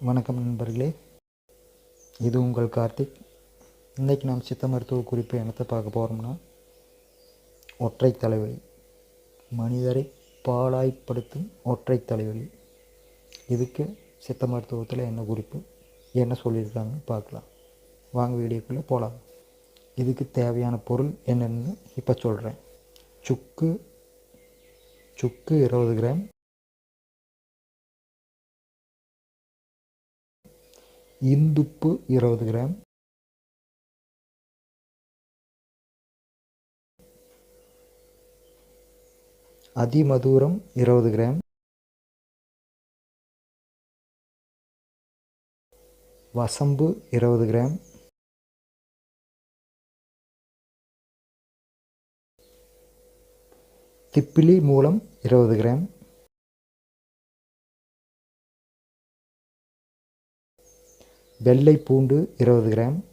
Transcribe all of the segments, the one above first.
வணக்கம் நண்பர்களே. இது உங்கள் கார்த்திக். இன்றைக்கி நாம் சித்த மருத்துவ குறிப்பு என்னத்தை பார்க்க போகிறோம்னா ஒற்றை தலைவலி. மனிதரை பாழாய்ப்படுத்தும் ஒற்றை தலைவலி. இதுக்கு சித்த மருத்துவத்தில் என்ன குறிப்பு என்ன சொல்லியிருக்காங்கன்னு பார்க்கலாம். வாங்க வீடியோக்குள்ளே போகலாம் இதுக்கு தேவையான பொருள் என்னென்னு இப்போ சொல்கிறேன் சுக்கு சுக்கு இருபது கிராம் இந்துப்பு இருபது கிராம். அதிமதுரம் இருபது கிராம். வசம்பு இருபது கிராம். திப்பிலி மூலம் இருபது கிராம். வெள்ளை பூண்டு இருபது கிராம்.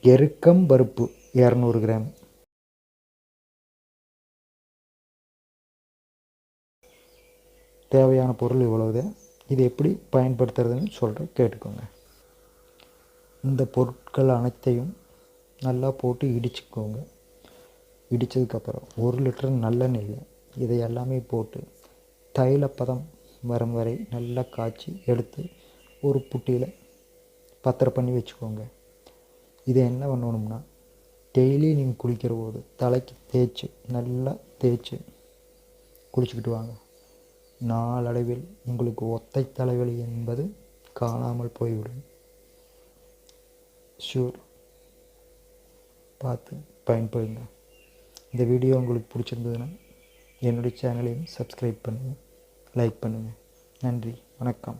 எருக்கம் பருப்பு இரநூறு கிராம். தேவையான பொருள் இவ்வளவு இது எப்படி பயன்படுத்துறதுன்னு சொல்கிறேன் கேட்டுக்கோங்க. இந்த பொருட்கள் அனைத்தையும் நல்லா போட்டு இடிச்சுக்கோங்க. இடித்ததுக்கப்புறம் ஒரு லிட்டர் நல்லெண்ணெய் இதை எல்லாமே போட்டு தைலப்பதம் வரும் வரை நல்லா காய்ச்சி எடுத்து ஒரு புட்டியில் பத்திரம் பண்ணி வச்சுக்கோங்க. இதை என்ன பண்ணணும்னா டெய்லி நீங்கள் குளிக்கிற போது தலைக்கு தேய்ச்சி நல்லா தேய்ச்சி குளிச்சுக்கிட்டு வாங்க. நாளடைவில் உங்களுக்கு ஒத்தை தலைவலி என்பது காணாமல் போய்விடும். ஷூர் பார்த்து பயன்படுங்க. இந்த வீடியோ உங்களுக்கு பிடிச்சிருந்ததுன்னா என்னுடைய சேனலையும் சப்ஸ்கிரைப் பண்ணுங்கள் லைக் பண்ணுங்கள் நன்றி வணக்கம்.